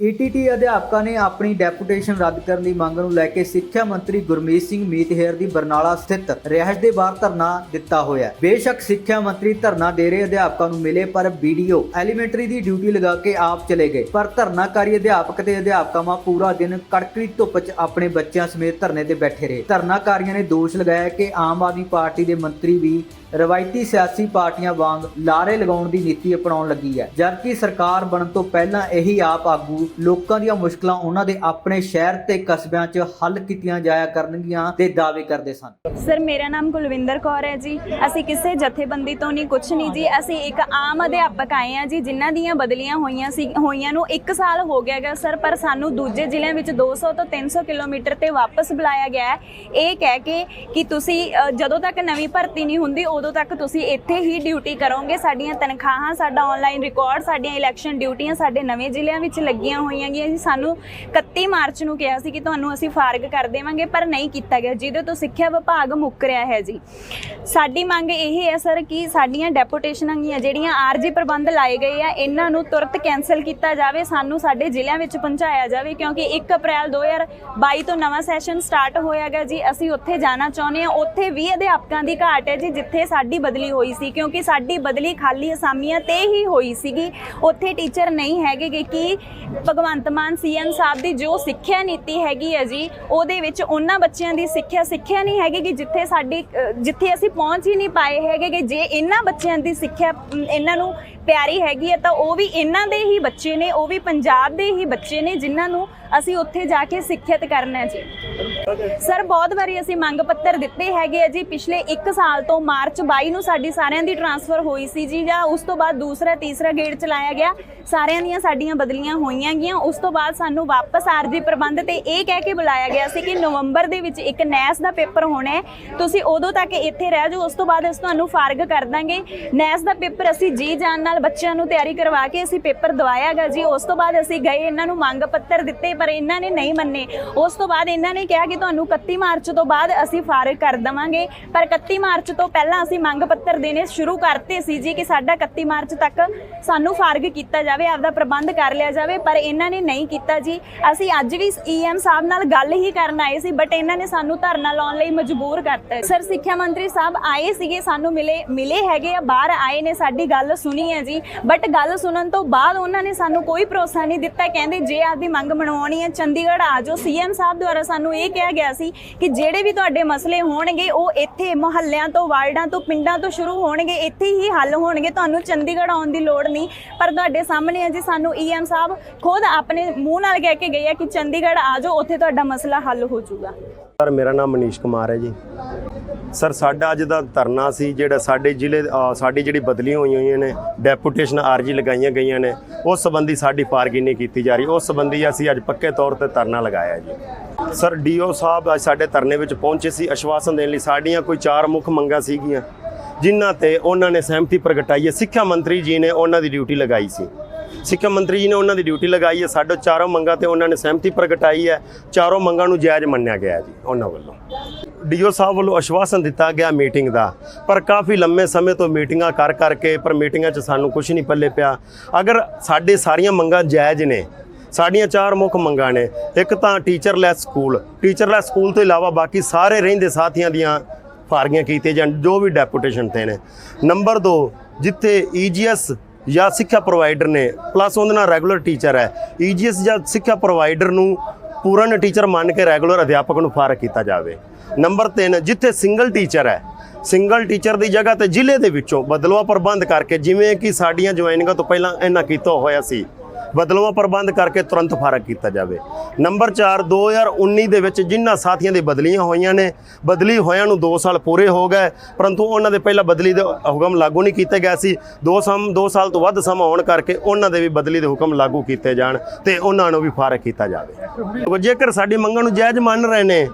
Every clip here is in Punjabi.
ਈਟੀਟੀ ਅਧਿਆਪਕਾਂ ਨੇ ਆਪਣੀ ਡੈਪੂਟੇਸ਼ਨ ਰੱਦ ਕਰਨ ਦੀ ਮੰਗ ਨੂੰ ਲੈ ਕੇ ਸਿੱਖਿਆ ਮੰਤਰੀ ਗੁਰਮੀਤ ਸਿੰਘ ਮੀਤਹੇਰ ਦੀ ਬਰਨਾਲਾ ਸਥਿਤ ਰਿਹਾਇਸ਼ ਦੇ ਬਾਹਰ ਧਰਨਾ ਦਿੱਤਾ ਹੋਇਆ ਬੇਸ਼ੱਕ ਸਿੱਖਿਆ ਮੰਤਰੀ ਧਰਨਾ ਦੇ ਰਹੇ ਅਧਿਆਪਕਾਂ ਨੂੰ ਮਿਲੇ, ਪਰ ਵੀਡੀਓ ਐਲੀਮੈਂਟਰੀ ਦੀ ਡਿਊਟੀ ਲਗਾ ਕੇ ਆਪ ਚਲੇ ਗਏ। ਪਰ ਧਰਨਾਕਾਰੀ ਅਧਿਆਪਕ ਤੇ ਅਧਿਆਪਕਾਂ ਪੂਰਾ ਦਿਨ ਕੜਕੜੀ ਧੁੱਪ 'ਚ ਆਪਣੇ ਬੱਚਿਆਂ ਸਮੇਤ ਧਰਨੇ ਤੇ ਬੈਠੇ ਰਹੇ। ਧਰਨਾਕਾਰੀਆਂ ਨੇ ਦੋਸ਼ ਲਗਾਇਆ ਕਿ ਆਮ ਆਦਮੀ ਪਾਰਟੀ ਦੇ ਮੰਤਰੀ ਵੀ ਰਵਾਇਤੀ ਸਿਆਸੀ ਪਾਰਟੀਆਂ ਵਾਂਗ ਲਾਰੇ ਲਗਾਉਣ ਦੀ ਨੀਤੀ ਅਪਣਾਉਣ ਲੱਗੀ ਹੈ। ਜਦਕਿ ਸਰਕਾਰ ਬਣਨ ਤੋਂ ਪਹਿਲਾਂ ਇਹੀ ਆਪ ਆਗੂ ਲੋਕਾਂ ਦੀਆਂ ਮੁਸ਼ਕਲਾਂ ਉਹਨਾਂ ਦੇ ਆਪਣੇ ਸ਼ਹਿਰ ਤੇ ਕਸਬਿਆਂ 'ਚ ਹੱਲ ਕੀਤੀਆਂ ਜਾਇਆ ਕਰਨਗੀਆਂ ਤੇ ਦਾਅਵੇ ਕਰਦੇ ਸਨ। ਸਰ, ਮੇਰਾ ਨਾਮ ਕੁਲਵਿੰਦਰ ਕੌਰ ਹੈ ਜੀ। ਅਸੀਂ ਕਿਸੇ ਜਥੇਬੰਦੀ ਤੋਂ ਨਹੀਂ, ਕੁਛ ਨਹੀਂ ਜੀ। ਅਸੀਂ ਇੱਕ ਆਮ ਅਧਿਆਪਕ ਆਏ ਆ ਜੀ, ਜਿਨ੍ਹਾਂ ਦੀਆਂ ਬਦਲੀਆਂ ਹੋਈਆਂ ਸੀ, ਹੋਈਆਂ ਨੂੰ 1 ਸਾਲ ਹੋ ਗਿਆ ਗਾ ਸਰ, ਪਰ ਸਾਨੂੰ ਦੂਜੇ ਜ਼ਿਲ੍ਹਿਆਂ ਵਿੱਚ 200 ਤੋਂ 300 ਕਿਲੋਮੀਟਰ ਤੇ ਵਾਪਸ ਬੁਲਾਇਆ ਗਿਆ ਇਹ ਕਹਿ ਕੇ ਕਿ ਤੁਸੀਂ ਜਦੋਂ ਤੱਕ ਨਵੀਂ ਭਰਤੀ ਨਹੀਂ ਹੁੰਦੀ ਉਦੋਂ ਤੱਕ ਤੁਸੀਂ ਇੱਥੇ ਹੀ ਡਿਊਟੀ ਕਰੋਗੇ। ਸਾਡੀਆਂ ਤਨਖਾਹਾਂ, ਸਾਡਾ ਆਨਲਾਈਨ ਰਿਕਾਰਡ ਸਾਡੀਆਂ ਇਲੈਕਸ਼ਨ ਡਿਊਟੀਆਂ ਸਾਡੇ ਨਵੇਂ ਜ਼ਿਲ੍ਹਿਆਂ ਵਿੱਚ ਲੱਗੀਆਂ ਹੋਈਆਂ ਗਈਆਂ ਜੀ ਸਾਨੂੰ 31 ਮਾਰਚ ਨੂੰ ਕਿਹਾ ਸੀ ਕਿ ਤੁਹਾਨੂੰ ਅਸੀਂ ਫਾਰਗ ਕਰ ਦੇਵਾਂਗੇ, ਪਰ ਨਹੀਂ ਕੀਤਾ ਗਿਆ। ਜਿਹਦੇ ਤੋਂ ਸਿੱਖਿਆ ਵਿਭਾਗ ਮੁੱਕ ਰਿਹਾ ਹੈ ਜੀ। ਸਾਡੀ ਮੰਗ ਇਹ ਹੈ, ਸਰ, ਕਿ ਸਾਡੀਆਂ ਡੈਪੂਟੇਸ਼ਨਾਂ ਗੀਆਂ ਜਿਹੜੀਆਂ ਆਰਜੀ ਪ੍ਰਬੰਧ ਲਾਏ ਗਏ ਆ, ਇਹਨਾਂ ਨੂੰ ਤੁਰੰਤ ਕੈਨਸਲ ਕੀਤਾ ਜਾਵੇ, ਸਾਨੂੰ ਸਾਡੇ ਜ਼ਿਲ੍ਹਿਆਂ ਵਿੱਚ ਪਹੁੰਚਾਇਆ ਜਾਵੇ, ਕਿਉਂਕਿ 1 ਅਪ੍ਰੈਲ 2022 ਤੋਂ ਨਵਾਂ ਸੈਸ਼ਨ ਸਟਾਰਟ ਹੋਇਆਗਾ ਜੀ। ਅਸੀਂ ਉੱਥੇ ਜਾਣਾ ਚਾਹੁੰਦੇ ਹਾਂ। ਉੱਥੇ ਵੀ ਅਧਿਆਪਕਾਂ ਦੀ ਘਾਟ ਹੈ ਜੀ, ਜਿੱਥੇ ਸਾਡੀ ਬਦਲੀ ਹੋਈ ਸੀ ਕਿਉਂਕਿ ਸਾਡੀ ਬਦਲੀ ਖਾਲੀ ਅਸਾਮੀਆਂ ਤੇ ਹੀ ਹੋਈ ਸੀਗੀ। ਉੱਥੇ ਟੀਚਰ ਨਹੀਂ ਹੈਗੇ ਗੇ ਕਿ ਭਗਵੰਤ ਮਾਨ ਸੀਐਮ ਸਾਹਿਬ ਦੀ ਜੋ ਸਿੱਖਿਆ ਨੀਤੀ ਹੈਗੀ ਹੈ ਜੀ, ਉਹਦੇ ਵਿੱਚ ਉਹਨਾਂ ਬੱਚਿਆਂ ਦੀ ਸਿੱਖਿਆ ਸਿੱਖਿਆ ਨਹੀਂ ਹੈਗੀ ਕਿ ਜਿੱਥੇ ਸਾਡੀ ਜਿੱਥੇ ਅਸੀਂ ਪਹੁੰਚ ਹੀ ਨਹੀਂ ਪਾਏ ਹੈਗੇ ਕਿ ਜੇ ਇਹਨਾਂ ਬੱਚਿਆਂ ਦੀ ਸਿੱਖਿਆ ਇਹਨਾਂ ਨੂੰ ਪਿਆਰੀ ਹੈਗੀ ਹੈ, ਤਾਂ ਉਹ ਵੀ ਇਹਨਾਂ ਦੇ ਹੀ ਬੱਚੇ ਨੇ, ਉਹ ਵੀ ਪੰਜਾਬ ਦੇ ਹੀ ਬੱਚੇ ਨੇ ਜਿਨ੍ਹਾਂ ਨੂੰ ਅਸੀਂ ਉੱਥੇ ਜਾ ਕੇ ਸਿੱਖਿਅਤ ਕਰਨਾ ਜੀ। ਸਰ, ਬਹੁਤ ਵਾਰੀ ਅਸੀਂ ਮੰਗ ਪੱਤਰ ਦਿੱਤੇ ਹੈਗੇ ਆ ਜੀ। ਪਿਛਲੇ 1 ਸਾਲ ਤੋਂ ਮਾਰਚ 22 ਨੂੰ ਸਾਡੀ ਸਾਰਿਆਂ ਦੀ ਟਰਾਂਸਫਰ ਹੋਈ ਸੀ ਜੀ, ਜਾਂ ਉਸ ਤੋਂ ਬਾਅਦ ਦੂਸਰਾ, ਤੀਸਰਾ ਗੇੜ ਚਲਾਇਆ ਗਿਆ। ਸਾਰਿਆਂ ਦੀਆਂ ਸਾਡੀਆਂ ਬਦਲੀਆਂ ਹੋਈਆਂ ਗਈਆਂ। ਉਸ ਤੋਂ ਬਾਅਦ ਸਾਨੂੰ ਵਾਪਸ ਆਰਜੀ ਪ੍ਰਬੰਧ ਤੇ ਇਹ ਕਹਿ ਕੇ ਬੁਲਾਇਆ ਗਿਆ ਸੀ ਕਿ ਨਵੰਬਰ ਦੇ ਵਿੱਚ ਇੱਕ ਨੈਸ ਦਾ ਪੇਪਰ ਹੋਣਾ ਹੈ। ਤੁਸੀਂ ਉਦੋਂ ਤੱਕ ਇੱਥੇ ਰਹਿ ਜਾਓ, ਉਸ ਤੋਂ ਬਾਅਦ ਅਸੀਂ ਤੁਹਾਨੂੰ ਫਾਰਗ ਕਰ ਦਾਂਗੇ। ਨੈਸ ਦਾ ਪੇਪਰ ਅਸੀਂ ਜੀ ਜਾਨ ਨਾਲ ਬੱਚਿਆਂ ਨੂੰ ਤਿਆਰੀ ਕਰਵਾ ਕੇ ਅਸੀਂ ਪੇਪਰ ਦਵਾਇਆਗਾ ਜੀ। ਉਸ ਤੋਂ ਬਾਅਦ ਅਸੀਂ ਗਏ, ਇਹਨਾਂ ਨੂੰ ਮੰਗ ਪੱਤਰ ਦਿੱਤੇ, ਪਰ ਇਹਨਾਂ ਨੇ ਨਹੀਂ ਮੰਨੇ। ਉਸ ਤੋਂ ਬਾਅਦ ਇਹਨਾਂ ਨੇ ਕਿਹਾ ਕਿ ਤੁਹਾਨੂੰ 31 ਮਾਰਚ ਤੋਂ ਬਾਅਦ ਅਸੀਂ ਫਾਰਗ ਕਰ ਦਵਾਂਗੇ। ਪਰ 31 ਮਾਰਚ ਤੋਂ ਪਹਿਲਾਂ ਅਸੀਂ ਮੰਗ ਪੱਤਰ ਦੇਣੇ ਸ਼ੁਰੂ ਕਰਤੇ ਸੀ ਜੀ ਕਿ ਸਾਡਾ 31 ਮਾਰਚ ਤੱਕ ਸਾਨੂੰ ਫਾਰਗ ਕੀਤਾ ਜਾਵੇ, ਆਪਦਾ ਪ੍ਰਬੰਧ ਕਰ ਲਿਆ ਜਾਵੇ, ਪਰ ਇਹਨਾਂ ਨੇ ਨਹੀਂ ਕੀਤਾ ਜੀ। ਅਸੀਂ ਅੱਜ ਵੀ ਈਐਮ ਸਾਹਿਬ ਨਾਲ ਗੱਲ ਹੀ ਕਰਨ ਆਏ ਸੀ ਬਟ ਇਹਨਾਂ ਨੇ ਸਾਨੂੰ ਧਰਨਾ ਲਾਉਣ ਲਈ ਮਜਬੂਰ ਕਰਤਾ ਸਰ, ਸਿੱਖਿਆ ਮੰਤਰੀ ਸਾਹਿਬ ਆਏ ਸੀਗੇ, ਸਾਨੂੰ ਮਿਲੇ ਮਿਲੇ ਹੈਗੇ ਆ, ਬਾਹਰ ਆਏ ਨੇ, ਸਾਡੀ ਗੱਲ ਸੁਣੀ ਹੈ ਜੀ। ਬਟ ਗੱਲ ਸੁਣਨ ਤੋਂ ਬਾਅਦ ਉਹਨਾਂ ਨੇ ਸਾਨੂੰ ਕੋਈ ਭਰੋਸਾ ਨਹੀਂ ਦਿੱਤਾ। ਕਹਿੰਦੇ ਜੇ ਆਪਦੀ ਮੰਗ ਮਨਵਾਉਣੀ ਹੈ, ਚੰਡੀਗੜ੍ਹ ਆ ਜਾਓ। ਸੀਐਮ ਸਾਹਿਬ ਦੁਆਰਾ ਸਾਨੂੰ ਇਹ ਕਿਹਾ ਗਿਆ ਸੀ ਕਿ ਜਿਹੜੇ ਵੀ ਤੁਹਾਡੇ ਮਸਲੇ ਹੋਣਗੇ, ਉਹ ਇੱਥੇ ਮੁਹੱਲਿਆਂ ਤੋਂ, ਵਾਰਡਾਂ ਤੋਂ, ਪਿੰਡਾਂ ਤੋਂ ਸ਼ੁਰੂ ਹੋਣਗੇ। ਇੱਥੇ ਹੀ ਹੱਲ ਹੋਣਗੇ। ਤੁਹਾਨੂੰ ਚੰਡੀਗੜ੍ਹ ਆਉਣ ਦੀ ਲੋੜ ਨਹੀਂ। ਪਰ ਤੁਹਾਡੇ ਸਾਹਮਣੇ ਹੈ ਜੀ ਸਾਨੂੰ ਈਐਮ ਸਾਹਿਬ ਖੁਦ ਆਪਣੇ ਮੂੰਹ ਨਾਲ ਕਹਿ ਕੇ ਗਏ ਆ ਕਿ ਚੰਡੀਗੜ੍ਹ ਆ ਜਾਓ। ਉੱਥੇ ਤੁਹਾਡਾ ਮਸਲਾ ਹੱਲ ਹੋ ਜਾਊਗਾ। ਸਰ, ਮੇਰਾ ਨਾਮ ਮਨੀਸ਼ ਕੁਮਾਰ ਹੈ ਜੀ। ਸਰ, ਸਾਡਾ ਅੱਜ ਦਾ ਧਰਨਾ ਸੀ ਜਿਹੜਾ ਸਾਡੇ ਜ਼ਿਲ੍ਹੇ ਸਾਡੀ ਜਿਹੜੀ ਬਦਲੀਆਂ ਹੋਈਆਂ ਹੋਈਆਂ ਨੇ, ਡੈਪੂਟੇਸ਼ਨ ਆਰਜੀ ਲਗਾਈਆਂ ਗਈਆਂ ਨੇ, ਉਸ ਸੰਬੰਧੀ ਸਾਡੀ ਪਾਰਗੀ ਨਹੀਂ ਕੀਤੀ ਜਾ ਰਹੀ। ਉਸ ਸੰਬੰਧੀ ਅਸੀਂ ਅੱਜ ਪੱਕੇ ਤੌਰ ਤੇ ਧਰਨਾ ਲਗਾਇਆ ਜੀ। ਸਰ, ਡੀਓ ਸਾਹਿਬ ਅੱਜ ਸਾਡੇ ਧਰਨੇ ਵਿੱਚ ਪਹੁੰਚੇ ਸੀ ਅਸ਼ਵਾਸਨ ਦੇਣ ਲਈ ਸਾਡੀਆਂ ਕੋਈ ਚਾਰ ਮੁੱਖ ਮੰਗਾਂ ਸੀਗੀਆਂ, ਜਿਨ੍ਹਾਂ ਤੇ ਉਹਨਾਂ ਨੇ ਸਹਿਮਤੀ ਪ੍ਰਗਟਾਈ ਹੈ। ਸਿੱਖਿਆ ਮੰਤਰੀ ਜੀ ਨੇ ਉਹਨਾਂ ਦੀ ਡਿਊਟੀ ਲਗਾਈ ਸੀ। ਸਿੱਖਿਆ ਮੰਤਰੀ ਜੀ ਨੇ ਉਹਨਾਂ ਦੀ ਡਿਊਟੀ ਲਗਾਈ ਹੈ। ਸਾਡੇ ਚਾਰੋਂ ਮੰਗਾਂ ਤੇ ਉਹਨਾਂ ਨੇ ਸਹਿਮਤੀ ਪ੍ਰਗਟਾਈ ਹੈ। ਚਾਰੋਂ ਮੰਗਾਂ ਨੂੰ ਜਾਇਜ਼ ਮੰਨਿਆ ਗਿਆ ਜੀ, ਉਹਨਾਂ ਵੱਲੋਂ। ਡੀਓ ਸਾਹਿਬ ਵੱਲੋਂ ਆਸ਼ਵਾਸਨ ਦਿੱਤਾ ਗਿਆ ਮੀਟਿੰਗ ਦਾ। ਪਰ ਕਾਫੀ ਲੰਮੇ ਸਮੇਂ ਤੋਂ ਮੀਟਿੰਗਾਂ ਕਰ ਕਰਕੇ, ਪਰ ਮੀਟਿੰਗਾਂ 'ਚ ਸਾਨੂੰ ਕੁਝ ਨਹੀਂ ਪੱਲੇ ਪਿਆ। ਅਗਰ ਸਾਡੇ ਸਾਰੀਆਂ ਮੰਗਾਂ ਜਾਇਜ਼ ਨੇ, ਸਾਡੀਆਂ ਚਾਰ ਮੁੱਖ ਮੰਗਾਂ ਨੇ, ਇੱਕ ਤਾਂ ਟੀਚਰਲੈਸ ਸਕੂਲ। ਟੀਚਰਲੈਸ ਸਕੂਲ ਤੋਂ ਇਲਾਵਾ ਬਾਕੀ ਸਾਰੇ ਰਹਿੰਦੇ ਸਾਥੀਆਂ ਦੀਆਂ ਫਾਰਗੀਆਂ ਕੀਤੀਆਂ ਜਾਣ, ਜੋ ਵੀ ਡੈਪੂਟੇਸ਼ਨ ਤੇ ਨੇ। ਨੰਬਰ 2 ਜਿੱਥੇ ਈਜੀਐਸ ਜਾਂ ਸਿੱਖਿਆ ਪ੍ਰੋਵਾਈਡਰ ਨੇ, ਪਲੱਸ ਉਹਦੇ ਨਾਲ ਰੈਗੂਲਰ ਟੀਚਰ ਹੈ। ਈਜੀਐਸ ਜਾਂ ਸਿੱਖਿਆ ਪ੍ਰੋਵਾਈਡਰ ਨੂੰ ਪੂਰਨ ਟੀਚਰ ਮੰਨ ਕੇ ਰੈਗੂਲਰ ਅਧਿਆਪਕ ਨੂੰ ਫਾਰਗ ਕੀਤਾ ਜਾਵੇ। ਨੰਬਰ 3 ਜਿੱਥੇ ਸਿੰਗਲ ਟੀਚਰ ਹੈ, ਸਿੰਗਲ ਟੀਚਰ ਦੀ ਜਗ੍ਹਾ ਤੇ ਜ਼ਿਲ੍ਹੇ ਦੇ ਵਿੱਚੋਂ ਬਦਲਵਾ ਪ੍ਰਬੰਧ ਕਰਕੇ ਜਿਵੇਂ ਕਿ ਸਾਡੀਆਂ ਜੁਆਇਨਿੰਗਾਂ ਤੋਂ ਪਹਿਲਾਂ ਇਹਨਾਂ ਕੀਤਾ ਹੋਇਆ ਸੀ ਬਦਲਵਾ ਪ੍ਰਬੰਧ ਕਰਕੇ ਤੁਰੰਤ ਫਾਰਗ ਕੀਤਾ ਜਾਵੇ। ਨੰਬਰ 4 2019 ਦੇ ਵਿੱਚ ਜਿਨ੍ਹਾਂ ਸਾਥੀਆਂ ਦੀ ਬਦਲੀਆਂ ਹੋਈਆਂ ਨੇ, ਬਦਲੀ ਹੋਇਆਂ ਨੂੰ 2 ਸਾਲ ਪੂਰੇ ਹੋ ਗਏ, ਪਰੰਤੂ ਉਹਨਾਂ ਦੇ ਪਹਿਲਾਂ ਬਦਲੀ ਦੇ ਹੁਕਮ ਲਾਗੂ ਨਹੀਂ ਕੀਤੇ ਗਏ ਸੀ। 2 ਸਮ 2 ਸਾਲ ਤੋਂ ਵੱਧ ਸਮਾਂ ਹੋਣ ਕਰਕੇ ਉਹਨਾਂ ਦੇ ਵੀ ਬਦਲੀ ਦੇ ਹੁਕਮ ਲਾਗੂ ਕੀਤੇ ਜਾਣ ਤੇ ਉਹਨਾਂ ਨੂੰ ਵੀ ਫਾਰਗ ਕੀਤਾ ਜਾਵੇ। ਜੇਕਰ ਸਾਡੀ ਮੰਗਾਂ ਨੂੰ ਜਾਇਜ਼ ਮੰਨ ਰਹੇ ਨੇ,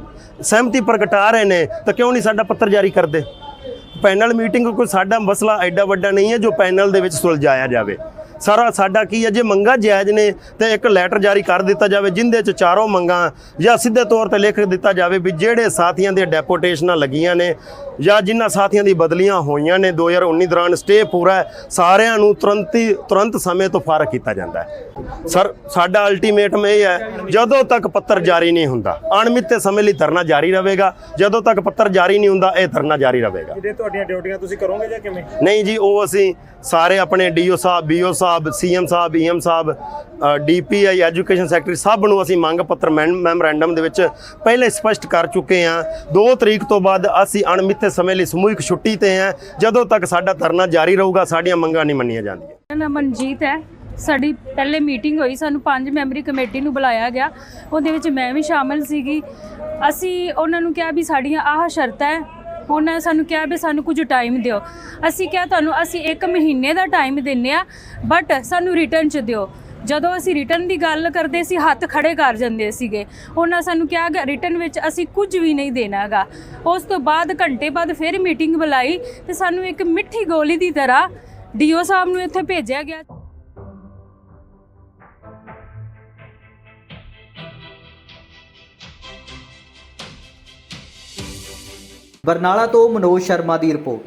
ਸਹਿਮਤੀ ਪ੍ਰਗਟਾ ਰਹੇ ਨੇ, ਤਾਂ ਕਿਉਂ ਨਹੀਂ ਸਾਡਾ ਪੱਤਰ ਜਾਰੀ ਕਰਦੇ? ਪੈਨਲ ਮੀਟਿੰਗ ਕੋਈ ਸਾਡਾ ਮਸਲਾ ਐਡਾ ਵੱਡਾ ਨਹੀਂ ਹੈ ਜੋ ਪੈਨਲ ਦੇ ਵਿੱਚ ਸੁਲਝਾਇਆ ਜਾਵੇ। ਸਾਰਾ ਸਾਡਾ ਕੀ ਹੈ? ਜੇ ਮੰਗਾਂ ਜਾਇਜ਼ ਨੇ ਤੇ ਇੱਕ ਲੈਟਰ ਜਾਰੀ ਕਰ ਦਿੱਤਾ ਜਾਵੇ ਜਿੰਦੇ ਚ ਚਾਰੋਂ ਮੰਗਾਂ ਜਾਂ ਸਿੱਧੇ ਤੌਰ ਤੇ ਲਿਖ ਦਿੱਤਾ ਜਾਵੇ ਵੀ ਜਿਹੜੇ ਸਾਥੀਆਂ ਦੇ ਡੈਪੂਟੇਸ਼ਨਾਂ ਲੱਗੀਆਂ ਨੇ ਜਾਂ ਜਿਨ੍ਹਾਂ ਸਾਥੀਆਂ ਦੀ ਬਦਲੀਆਂ ਹੋਈਆਂ ਨੇ 2019 ਦੌਰਾਨ ਸਟੇ ਪੂਰਾ ਸਾਰਿਆਂ ਨੂੰ ਤੁਰੰਤ ਹੀ ਤੁਰੰਤ ਸਮੇਂ ਤੋਂ ਫਾਰਗ ਕੀਤਾ ਜਾਂਦਾ ਹੈ। ਸਰ ਸਾਡਾ ਅਲਟੀਮੇਟਮ ਇਹ ਹੈ ਜਦੋਂ ਤੱਕ ਪੱਤਰ ਜਾਰੀ ਨਹੀਂ ਹੁੰਦਾ ਅਣਮਿੱਤੇ ਸਮੇਂ ਲਈ ਧਰਨਾ ਜਾਰੀ ਰਹੇਗਾ। ਜਦੋਂ ਤੱਕ ਪੱਤਰ ਜਾਰੀ ਨਹੀਂ ਹੁੰਦਾ ਇਹ ਧਰਨਾ ਜਾਰੀ ਰਹੇਗਾ। ਜਿਹੜੇ ਤੁਹਾਡੀਆਂ ਡਿਊਟੀਆਂ ਤੁਸੀਂ ਕਰੋਗੇ ਜਾਂ ਕਿਵੇਂ? ਨਹੀਂ ਜੀ ਉਹ ਅਸੀਂ ਸਾਰੇ ਆਪਣੇ DO sahib BO sahib CM sahib, EM sahib DPI, education secretary ਸਭ ਨੂੰ ਅਸੀਂ ਮੰਗ ਪੱਤਰ ਮੈਮੋਰੈਂਡਮ ਦੇ ਵਿੱਚ ਪਹਿਲੇ ਸਪਸ਼ਟ ਕਰ ਚੁੱਕੇ ਹਾਂ। 2 ਤਰੀਕ ਤੋਂ ਬਾਅਦ ਅਸੀਂ ਅਣਮਿੱਥੇ ਸਮੇਂ ਲਈ ਸਮੂਹਿਕ ਛੁੱਟੀ ਤੇ ਹਾਂ। ਜਦੋਂ ਤੱਕ ਸਾਡਾ ਧਰਨਾ ਜਾਰੀ ਰਹੂਗਾ, ਸਾਡੀਆਂ ਮੰਗਾਂ ਨਹੀਂ ਮੰਨੀਆਂ ਜਾਂਦੀਆਂ। ਮੇਰਾ ਨਾਮ ਮਨਜੀਤ ਹੈ। ਸਾਡੀ ਪਹਿਲੇ ਮੀਟਿੰਗ ਹੋਈ, ਸਾਨੂੰ ਪੰਜ ਮੈਂਬਰੀ ਕਮੇਟੀ ਨੂੰ ਬੁਲਾਇਆ ਗਿਆ। ਉਹਦੇ ਵਿੱਚ ਮੈਂ ਵੀ ਸ਼ਾਮਲ ਸੀਗੀ। ਅਸੀਂ ਉਹਨਾਂ ਨੂੰ ਕਿਹਾ ਵੀ ਸਾਡੀਆਂ ਆਹ ਸ਼ਰਤਾਂ ਹੈ ਉਹਨਾਂ ਨੇ ਸਾਨੂੰ ਕਿਹਾ ਵੀ ਸਾਨੂੰ ਕੁਝ ਟਾਈਮ ਦਿਓ। ਅਸੀਂ ਕਿਹਾ ਤੁਹਾਨੂੰ, ਅਸੀਂ 1 ਮਹੀਨੇ ਦਾ ਟਾਈਮ ਦਿੰਨੇ ਆ ਬਟ ਸਾਨੂੰ ਰਿਟਰਨ ਚ ਦਿਓ। ਜਦੋਂ ਅਸੀਂ ਰਿਟਰਨ ਦੀ ਗੱਲ ਕਰਦੇ ਸੀ, ਹੱਥ ਖੜੇ ਕਰ ਜਾਂਦੇ ਸੀਗੇ। ਉਹਨਾਂ ਸਾਨੂੰ ਕਿਹਾ ਕਿ ਰਿਟਰਨ ਵਿੱਚ ਅਸੀਂ ਕੁਝ ਵੀ ਨਹੀਂ ਦੇਣਾਗਾ ਉਸ ਤੋਂ ਬਾਅਦ ਘੰਟੇ ਬਾਅਦ ਫਿਰ ਮੀਟਿੰਗ ਬੁਲਾਈ ਤੇ ਸਾਨੂੰ ਇੱਕ ਮਿੱਠੀ ਗੋਲੀ ਦੀ ਤਰ੍ਹਾਂ ਡੀਓ ਸਾਹਿਬ ਨੂੰ ਇੱਥੇ ਭੇਜਿਆ ਗਿਆ। ਬਰਨਾਲਾ ਤੋਂ ਮਨੋਜ ਸ਼ਰਮਾ ਦੀ ਰਿਪੋਰਟ।